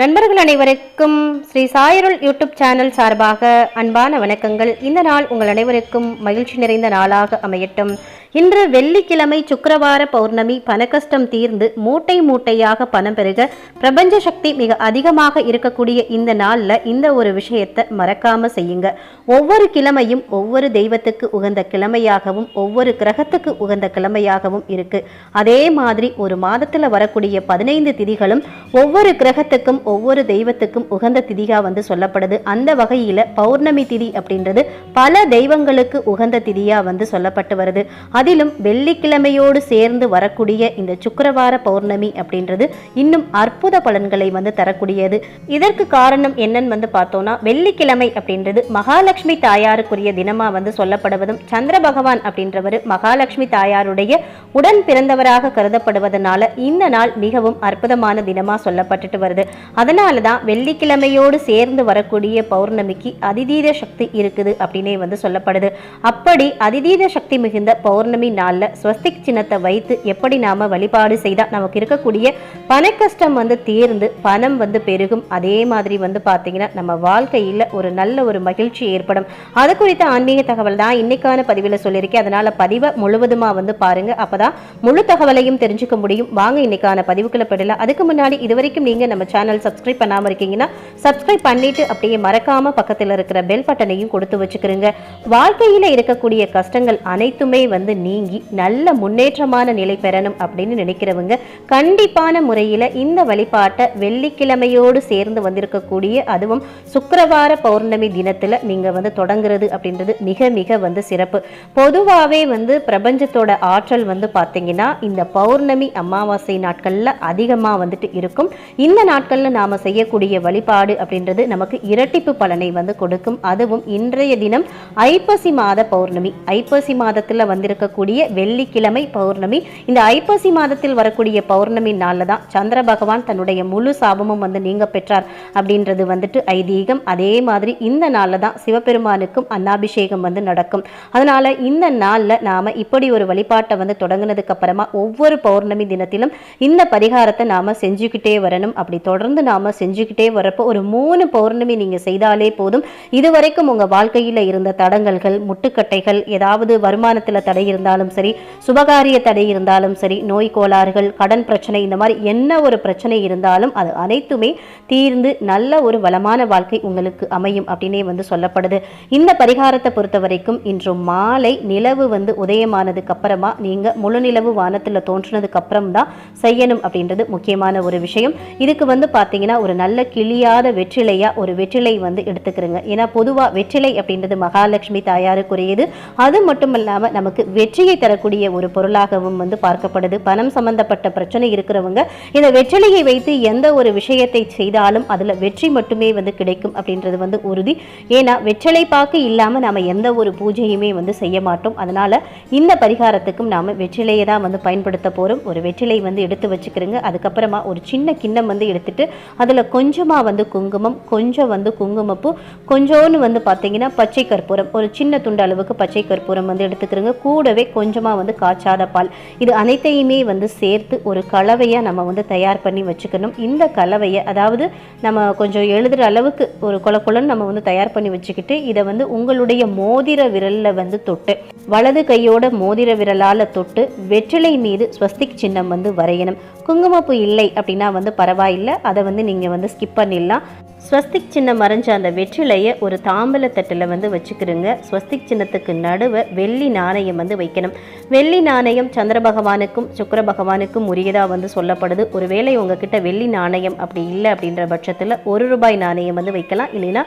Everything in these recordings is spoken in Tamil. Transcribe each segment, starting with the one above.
நண்பர்கள் அனைவருக்கும் ஸ்ரீ சாயருள் யூடியூப் சேனல் சார்பாக அன்பான வணக்கங்கள். இந்த நாள் உங்கள் அனைவருக்கும் மகிழ்ச்சி நிறைந்த நாளாக அமையட்டும். இன்று வெள்ளிக்கிழமை சுக்கரவார பௌர்ணமி பணக்கஷ்டம் தீர்ந்து மூட்டை மூட்டையாக பணம் பெருக பிரபஞ்ச சக்தி மிக அதிகமாக இருக்கக்கூடிய இந்த நாளில் இந்த ஒரு விஷயத்தை மறக்காம செய்யுங்க. ஒவ்வொரு கிழமையும் ஒவ்வொரு தெய்வத்துக்கு உகந்த கிழமையாகவும் ஒவ்வொரு கிரகத்துக்கு உகந்த கிழமையாகவும் இருக்கு. அதே மாதிரி ஒரு மாதத்துல வரக்கூடிய பதினைந்து திதிகளும் ஒவ்வொரு கிரகத்துக்கும் ஒவ்வொரு தெய்வத்துக்கும் உகந்த திதிகா வந்து சொல்லப்படுது. அந்த வகையில பௌர்ணமி திதி அப்படின்றது பல தெய்வங்களுக்கு உகந்த திதியா வந்து சொல்லப்பட்டு வருது. அதிலும் வெள்ளிக்கிழமையோடு சேர்ந்து வரக்கூடிய இந்த சுக்கரவார பௌர்ணமி அப்படின்றது இன்னும் அற்புத பலன்களை வந்து தரக்கூடியது. இதற்கு காரணம் என்னன்னு வந்து பார்த்தோம்னா வெள்ளிக்கிழமை அப்படின்றது மகாலட்சுமி தாயாருக்குரிய தினமா வந்து சொல்லப்படுவதும் சந்திர பகவான் அப்படின்றவர் மகாலட்சுமி தாயாருடைய உடன் பிறந்தவராக கருதப்படுவதனால இந்த நாள் மிகவும் அற்புதமான தினமா சொல்லப்பட்டுட்டு வருது. அதனால தான் வெள்ளிக்கிழமையோடு சேர்ந்து வரக்கூடிய பௌர்ணமிக்கு அதிதீத சக்தி இருக்குது அப்படின்னே வந்து சொல்லப்படுது. அப்படி அதிதீத சக்தி மிகுந்த பௌர்ணமி நாளில் ஸ்வஸ்திக் சின்னத்தை வைத்து எப்படி நாம வழிபாடு செய்தால் நமக்கு இருக்கக்கூடிய பணக்கஷ்டம் வந்து தீர்ந்து பணம் வந்து பெருகும். அதே மாதிரி வந்து பார்த்தீங்கன்னா நம்ம வாழ்க்கையில் ஒரு நல்ல ஒரு மகிழ்ச்சி ஏற்படும். அது குறித்த ஆன்மீக தகவல் தான் இன்னைக்கான பதிவில் சொல்லியிருக்கேன். அதனால பதிவை முழுவதுமா வந்து பாருங்க. அப்பதான் முழு தகவலையும் தெரிஞ்சுக்க முடியும். வாங்க இன்னைக்கான பதிவுக்குள்ள போயிடலாம். அதுக்கு முன்னாடி இது வரைக்கும் நீங்க நம்ம சேனல் சப்ஸ்கிரைப் பண்ணாம இருக்கீங்கன்னா சப்ஸ்கிரைப் பண்ணிட்டு அப்படியே மறக்காம பக்கத்தில் இருக்கிற பெல் பட்டனையும் கொடுத்து வச்சுக்கிறீங்க வாழ்க்கையில் இருக்கக்கூடிய கஷ்டங்கள் அனைத்துமே வந்து நீங்கி நல்ல முன்னேற்றமான நிலை பெறணும் அப்படின்னு நினைக்கிறவங்க கண்டிப்பான முறையில் இந்த வழிபாட்டை வெள்ளிக்கிழமையோடு சேர்ந்து வந்திருக்கக்கூடிய அதுவும் சுக்கரவார பௌர்ணமி தினத்தில் நீங்கள் வந்து தொடங்குறது அப்படின்றது மிக மிக வந்து சிறப்பு. பொதுவாகவே வந்து பிரபஞ்சத்தோட ஆற்றல் வந்து பார்த்தீங்கன்னா இந்த பௌர்ணமி அமாவாசை நாட்களில் அதிகமாக வந்துட்டு இருக்கும். இந்த நாட்களில் நாம் செய்யக்கூடிய வழிபாடு அப்படின்றது நமக்கு இரட்டிப்பு பலனை வந்து கொடுக்கும். அதுவும் இன்றைய தினம் ஐப்பசி மாத பௌர்ணமி. ஐப்பசி மாதத்தில் வந்திருக்க இருக்கக்கூடிய வெள்ளிக்கிழமை பௌர்ணமி. இந்த ஐப்பசி மாதத்தில் வரக்கூடிய பௌர்ணமி நாளில் தான் சந்திர பகவான் தன்னுடைய முழு சாபமும் வந்து நீங்க பெற்றார் அப்படின்றது வந்துட்டு ஐதீகம். அதே மாதிரி இந்த நாளில் தான் சிவபெருமானுக்கும் அன்னாபிஷேகம் வந்து நடக்கும். அதனால இந்த நாளில் நாம இப்படி ஒரு வழிபாட்டை வந்து தொடங்கினதுக்கு அப்புறமா ஒவ்வொரு பௌர்ணமி தினத்திலும் இந்த பரிகாரத்தை நாம செஞ்சுக்கிட்டே வரணும். அப்படி தொடர்ந்து நாம செஞ்சுக்கிட்டே வரப்போ ஒரு மூணு பௌர்ணமி நீங்க செய்தாலே போதும். இதுவரைக்கும் உங்க வாழ்க்கையில இருந்த தடங்கல்கள் முட்டுக்கட்டைகள் ஏதாவது வருமானத்தில் தடை இருந்தாலும் சரி சுபகாரிய தடை இருந்தாலும் சரி நோய் கோளாறுகள் கடன் பிரச்சனை இந்த மாதிரி என்ன ஒரு பிரச்சனை இருந்தாலும் அது அனைத்துமே தீர்ந்து நல்ல ஒரு வளமான வாழ்க்கை உங்களுக்கு அமையும் அப்படின்னே வந்து சொல்லப்படுது. இந்த பரிகாரத்தை பொறுத்த வரைக்கும் இன்று மாலை நிலவு வந்து உதயமானதுக்கு அப்புறமா நீங்க முழு நிலவு வானத்தில் தோன்றினதுக்கு அப்புறம் தான் செய்யணும் அப்படின்றது முக்கியமான ஒரு விஷயம். இதுக்கு வந்து பார்த்தீங்கன்னா ஒரு நல்ல கிளியாத வெற்றிலையா ஒரு வெற்றிலை வந்து எடுத்துக்கிறங்க. ஏன்னா பொதுவாக வெற்றிலை அப்படின்றது மகாலட்சுமி தாயாருக்குரியது. அது மட்டும் இல்லாமல் நமக்கு வெற்றியை தரக்கூடிய ஒரு பொருளாகவும் வந்து பார்க்கப்படுது. பணம் சம்பந்தப்பட்ட பிரச்சனை இருக்கிறவங்க இந்த வெற்றிலையை வைத்து எந்த ஒரு விஷயத்தை செய்தாலும் அதில் வெற்றி மட்டுமே வந்து கிடைக்கும் அப்படின்றது வந்து உறுதி. ஏன்னா வெற்றிலை பாக்கு இல்லாமல் நாம் எந்த ஒரு பூஜையுமே வந்து செய்ய மாட்டோம். அதனால் இந்த பரிகாரத்துக்கும் நாம வெற்றிலையை தான் வந்து பயன்படுத்த போகிறோம் ஒரு வெற்றிலை வந்து எடுத்து வச்சுக்கிறோங்க. அதுக்கப்புறமா ஒரு சின்ன கிண்ணம் வந்து எடுத்துட்டு அதில் கொஞ்சமாக வந்து குங்குமம் கொஞ்சம் வந்து குங்குமப்பூ கொஞ்சோன்னு வந்து பார்த்தீங்கன்னா பச்சை கற்பூரம். ஒரு சின்ன துண்டு அளவுக்கு பச்சை கற்பூரம் வந்து எடுத்துக்கிறோங்க. கூடவே கொஞ்சமாக வந்து காய்ச்சாத பால். இது அனைத்தையுமே வந்து சேர்த்து ஒரு கலவையாக நம்ம வந்து தயார் பண்ணி வச்சுக்கணும். இந்த கலவையை அதாவது நம்ம கொஞ்சம் எழுதுகிற அளவுக்கு ஒரு கொல கொலன்னு நம்ம வந்து தயார் பண்ணி வச்சுக்கிட்டு இதை வந்து உங்களுடைய மோதிர விரலில் வந்து தொட்டு வலது கையோட மோதிர விரலால் தொட்டு வெற்றிலை மீது ஸ்வஸ்திக் சின்னம் வந்து வரையணும். குங்குமப்பூ இல்லை அப்படின்னா வந்து பரவாயில்லை. அதை வந்து நீங்கள் வந்து ஸ்கிப் பண்ணிடலாம். ஸ்வஸ்திக் சின்னம் மறைஞ்ச அந்த வெற்றிலையை ஒரு தாம்பல தட்டில் வந்து வச்சுக்கிறோங்க ஸ்வஸ்திக் சின்னத்துக்கு நடுவே வெள்ளி நாணயம் வந்து வைக்கணும். வெள்ளி நாணயம் சந்திர பகவானுக்கும் சுக்கர பகவானுக்கும் உரியதாக வந்து சொல்லப்படுது. ஒருவேளை உங்ககிட்ட வெள்ளி நாணயம் அப்படி இல்லை அப்படின்ற பட்சத்தில் ஒரு ரூபாய் நாணயம் வந்து வைக்கலாம். இல்லைன்னா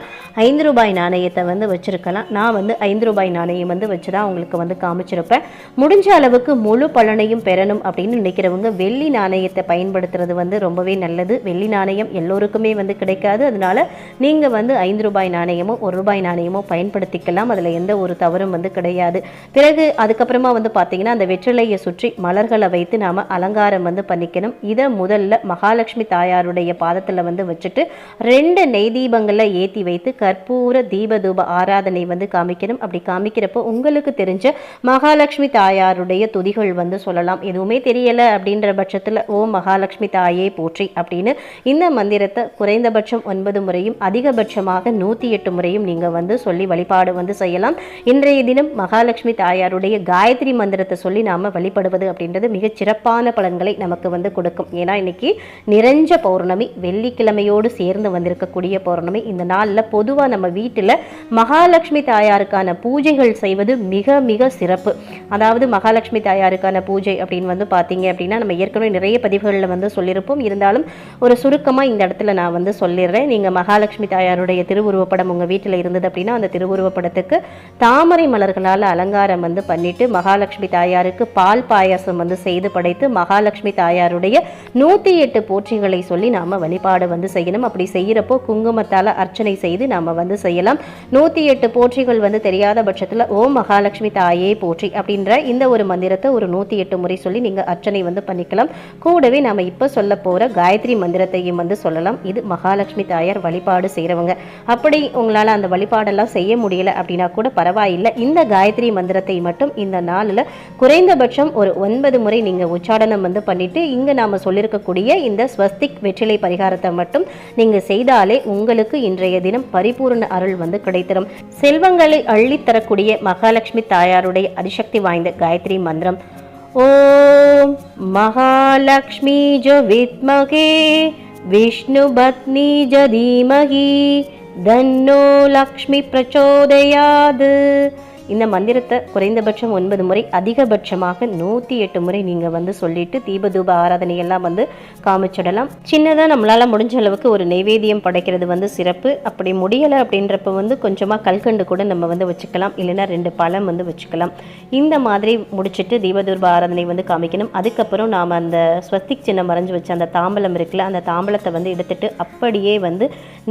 ஐந்து ரூபாய் நாணயத்தை வந்து வச்சுருக்கலாம். நான் வந்து ஐந்து ரூபாய் நாணயம் வந்து வச்சு தான் உங்களுக்கு வந்து காமிச்சிருப்பேன். முடிஞ்ச அளவுக்கு முழு பலனையும் பெறணும் அப்படின்னு நினைக்கிறவங்க வெள்ளி நாணயத்தை பயன்படுத்துறது வந்து ரொம்பவே நல்லது. வெள்ளி நாணயம் எல்லோருக்குமே வந்து கிடைக்காது. அதனால் அதனால் நீங்கள் வந்து ஐந்து ரூபாய் நாணயமோ ஒரு ரூபாய் நாணயமோ பயன்படுத்திக்கலாம். அதில் எந்த ஒரு தவறும் வந்து கிடையாது. பிறகு அதுக்கப்புறமா வந்து பார்த்தீங்கன்னா அந்த வெற்றிலையை சுற்றி மலர்களை வைத்து நாம் அலங்காரம் வந்து பண்ணிக்கணும். இதை முதல்ல மகாலட்சுமி தாயாருடைய பாதத்தில் வந்து வச்சுட்டு ரெண்டு நெய் தீபங்களை ஏற்றி வைத்து கற்பூர தீப தூப ஆராதனை வந்து காமிக்கணும். அப்படி காமிக்கிறப்போ உங்களுக்கு தெரிஞ்ச மகாலட்சுமி தாயாருடைய துதிகள் வந்து சொல்லலாம். எதுவுமே தெரியலை அப்படின்ற பட்சத்தில் ஓ மகாலட்சுமி தாயே போற்றி அப்படின்னு இந்த மந்திரத்தை குறைந்தபட்சம் ஒன்பது முறையும் அதிகபட்சமாக நூற்றி எட்டு முறையும் நீங்கள் வந்து சொல்லி வழிபாடு வந்து செய்யலாம். இன்றைய தினம் மகாலட்சுமி தாயாருடைய காயத்ரி மந்திரத்தை சொல்லி நாம் வழிபடுவது அப்படின்றது மிகச் சிறப்பான பலன்களை நமக்கு வந்து கொடுக்கும். ஏன்னா இன்னைக்கு நிறைஞ்ச பௌர்ணமி வெள்ளிக்கிழமையோடு சேர்ந்து வந்திருக்கக்கூடிய பௌர்ணமி. இந்த நாளில் பொதுவாக நம்ம வீட்டில் மகாலட்சுமி தாயாருக்கான பூஜைகள் செய்வது மிக மிக சிறப்பு. அதாவது மகாலட்சுமி தாயாருக்கான பூஜை அப்படின்னு வந்து பார்த்தீங்க அப்படின்னா நம்ம ஏற்கனவே நிறைய பதிவுகளில் வந்து சொல்லியிருப்போம். இருந்தாலும் ஒரு சுருக்கமாக இந்த இடத்துல நான் வந்து சொல்லிடுறேன். நீங்கள் மகாலட்சுமி தாயாருடைய திருவுருவப்படம் உங்கள் வீட்டில் இருந்தது அப்படின்னா அந்த திருவுருவப்படத்துக்கு தாமரை மலர்களால் அலங்காரம் வந்து பண்ணிட்டு மகாலட்சுமி தாயாருக்கு பால் பாயாசம் வந்து செய்து படைத்து மகாலட்சுமி தாயாருடைய நூற்றி எட்டு போற்றிகளை சொல்லி நாம் வழிபாடு வந்து செய்யணும். அப்படி செய்கிறப்போ குங்குமத்தால் அர்ச்சனை செய்து நாம் வந்து செய்யலாம். நூற்றி எட்டு போற்றிகள் வந்து தெரியாத பட்சத்தில் ஓம் மகாலட்சுமி தாயே போற்றி அப்படின்ற இந்த ஒரு மந்திரத்தை ஒரு நூற்றி எட்டு முறை சொல்லி நீங்கள் அர்ச்சனை வந்து பண்ணிக்கலாம். கூடவே நாம் இப்போ சொல்ல போகிற காயத்ரி மந்திரத்தையும் வந்து சொல்லலாம். இது மகாலட்சுமி தாயார் வழிபாடு செய்கிறவங்க அப்படி உங்களால் அந்த வழிபாடெல்லாம் செய்ய முடியல அப்படின்னா கூட பரவாயில்லை. இந்த காயத்ரி மந்திரத்தை மட்டும் இந்த நாளில் குறைந்தபட்சம் ஒரு ஒன்பது முறை நீங்கள் உச்சாடனம் வந்து பண்ணிட்டு இங்கே நாம் சொல்லியிருக்கக்கூடிய இந்த ஸ்வஸ்திக் வெற்றிலை பரிகாரத்தை மட்டும் நீங்கள் செய்தாலே உங்களுக்கு இன்றைய தினம் பரிபூர்ண அருள் வந்து கிடைத்திடும் செல்வங்களை அள்ளித்தரக்கூடிய மகாலட்சுமி தாயாருடைய அதிசக்தி வாய்ந்த காயத்ரி மந்திரம். ஓம் மகாலட்சுமி ஜ வித்மகே. विष्णुपत्नी जधीमही धन्नो लक्ष्मि प्रचोदयात् இந்த மந்திரத்தை குறைந்தபட்சம் ஒன்பது முறை அதிகபட்சமாக நூற்றி எட்டு முறை நீங்கள் வந்து சொல்லிட்டு தீபதூப ஆராதனையெல்லாம் வந்து காமிச்சிடலாம். சின்னதாக நம்மளால் முடிஞ்ச அளவுக்கு ஒரு நைவேத்தியம் படைக்கிறது வந்து சிறப்பு. அப்படி முடியலை அப்படின்றப்ப வந்து கொஞ்சமாக கல்கண்டு கூட நம்ம வந்து வச்சுக்கலாம். இல்லைன்னா ரெண்டு பழம் வந்து வச்சுக்கலாம். இந்த மாதிரி முடிச்சுட்டு தீபதூர்ப ஆராதனை வந்து காமிக்கணும். அதுக்கப்புறம் நாம் அந்த ஸ்வஸ்திக் சின்னம் மறைஞ்சு வச்ச அந்த தாம்பலம் இருக்குல்ல அந்த தாம்பலத்தை வந்து எடுத்துட்டு அப்படியே வந்து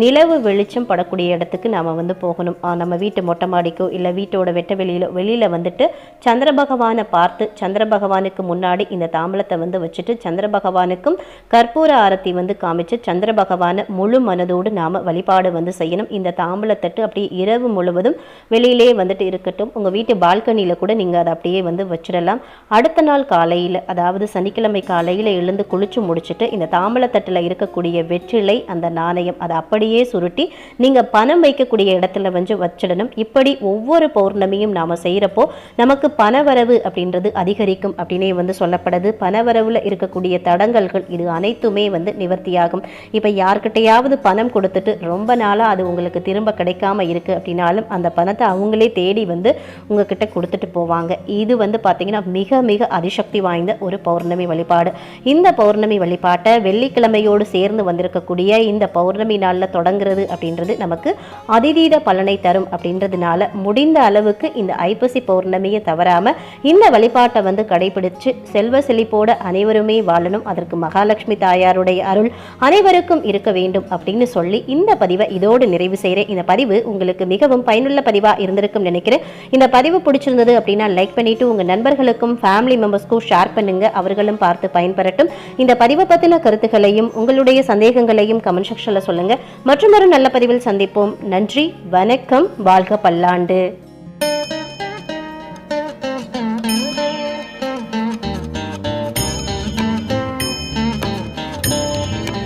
நிலவு வெளிச்சம் படக்கூடிய இடத்துக்கு நாம் வந்து போகணும். நம்ம வீட்டு மொட்டை மாடிக்கோ இல்லை வீட்டோட வெட்ட வெளியில வெளியில் வெளியில் வந்துட்டு சந்திர பகவானை பார்த்து சந்திர பகவானுக்கு முன்னாடி இந்த தாம்பலத்தை வந்து வச்சுட்டு சந்திர பகவானுக்கும் கற்பூர ஆரத்தி வந்து காமிச்சு சந்திர பகவானை முழு மனதோடு நாம் வழிபாடு வந்து செய்யணும். இந்த தாம்பலத்தட்டு அப்படியே இரவு முழுவதும் வெளியிலே வந்துட்டு இருக்கட்டும். உங்கள் வீட்டு பால்கனியில் கூட நீங்கள் அதை அப்படியே வந்து வச்சிடலாம். அடுத்த நாள் காலையில் அதாவது சனிக்கிழமை காலையில் எழுந்து குளிச்சு முடிச்சுட்டு இந்த தாம்பலத்தட்டில் இருக்கக்கூடிய வெற்றிலை அந்த நாணயம் அதை அப்படியே சுருட்டி நீங்கள் பணம் வைக்கக்கூடிய இடத்துல வந்து வச்சிடணும். இப்படி ஒவ்வொரு பௌர்ணமி பௌர்ணமியும் நாம் செய்கிறப்போ நமக்கு பணவரவு அப்படின்றது அதிகரிக்கும் அப்படின்னே வந்து சொல்லப்படுது. பணவரவில் இருக்கக்கூடிய தடங்கல்கள் இது அனைத்துமே வந்து நிவர்த்தியாகும். இப்போ யார்கிட்டையாவது பணம் கொடுத்துட்டு ரொம்ப நாளாக அது உங்களுக்கு திரும்ப கிடைக்காம இருக்குது அப்படின்னாலும் அந்த பணத்தை அவங்களே தேடி வந்து உங்ககிட்ட கொடுத்துட்டு போவாங்க. இது வந்து பார்த்தீங்கன்னா மிக மிக அதிசக்தி வாய்ந்த ஒரு பௌர்ணமி வழிபாடு. இந்த பௌர்ணமி வழிபாட்டை வெள்ளிக்கிழமையோடு சேர்ந்து வந்திருக்கக்கூடிய இந்த பௌர்ணமி நாளில் தொடங்குறது அப்படின்றது நமக்கு அதிதீத பலனை தரும் அப்படின்றதுனால முடிந்த அளவுக்கு இந்த ஐப்பசி பௌர்ணமியை தவறாம இந்த வழிபாட்டை வந்து கடைபிடிச்சு செல்வ செழிப்போட அனைவருமே வாழணும். அதற்கு மகாலட்சுமி தாயாருடைய அருள் அனைவருக்கும் இருக்க வேண்டும் அப்படின்னு சொல்லி இந்த பதிவை இதோடு நிறைவு செய்கிறேன் இந்த பதிவு உங்களுக்கு மிகவும் பயனுள்ள பதிவா இருந்திருக்கும் நினைக்கிறேன். இந்த பதிவு பிடிச்சிருந்தது அப்படின்னா லைக் பண்ணிட்டு உங்க நண்பர்களுக்கும் ஃபேமிலி மெம்பர்ஸ்க்கும் ஷேர் பண்ணுங்க. அவர்களும் பார்த்து பயன்பெறட்டும். இந்த பதிவை பத்தின கருத்துக்களையும் உங்களுடைய சந்தேகங்களையும் கமெண்ட் செக்ஷனில் சொல்லுங்க. மற்றும் ஒரு நல்ல பதிவில் சந்திப்போம். நன்றி வணக்கம் வாழ்க பல்லாண்டு.